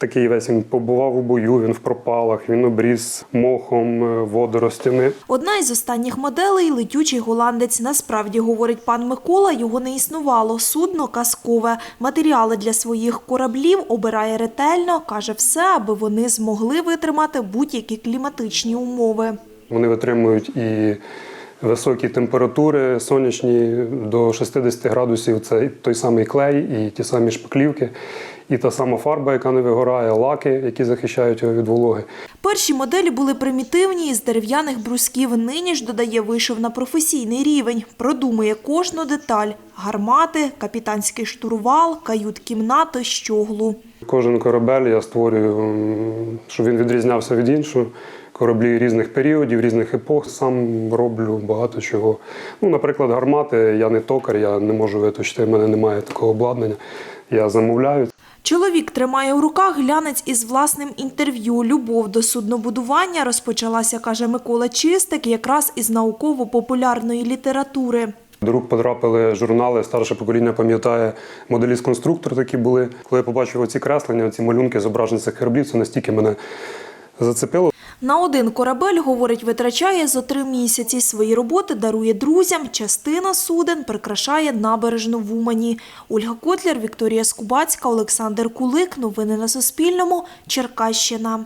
Такий весь він побував у бою, він в пропалах, він обріз мохом, е, водоростями. Одна із останніх моделей – летючий голландець. Насправді, говорить пан Микола, його не існувало. Судно казкове. Матеріали для своїх кораблів обирає ретельно. Каже, все, аби вони змогли витримати будь-які кліматичні умови. Вони витримують і високі температури сонячні до 60 градусів. Це той самий клей, і ті самі шпаклівки, і та сама фарба, яка не вигорає, лаки, які захищають його від вологи. Перші моделі були примітивні із дерев'яних брусків. Нині ж, додає, вийшов на професійний рівень. Продумує кожну деталь – гармати, капітанський штурвал, кают-кімнати, щоглу. Кожен корабель я створюю, щоб він відрізнявся від іншого. Кораблі різних періодів, різних епох. Сам роблю багато чого. Ну, наприклад, гармати. Я не токар, я не можу виточити, в мене немає такого обладнання. Я замовляю. Чоловік тримає у руках глянець із власним інтерв'ю. Любов до суднобудування розпочалася, каже Микола Чистик, якраз із науково-популярної літератури. До рук потрапили журнали, старше покоління пам'ятає, моделіст-конструктор такі були. Коли я побачив оці креслення, ці малюнки зображень цих кораблів, це настільки мене зацепило. На один корабель, говорить, витрачає за три місяці. Свої роботи дарує друзям. Частина суден прикрашає набережну в Умані. Ольга Котляр, Вікторія Скубацька, Олександр Кулик. Новини на Суспільному. Черкащина.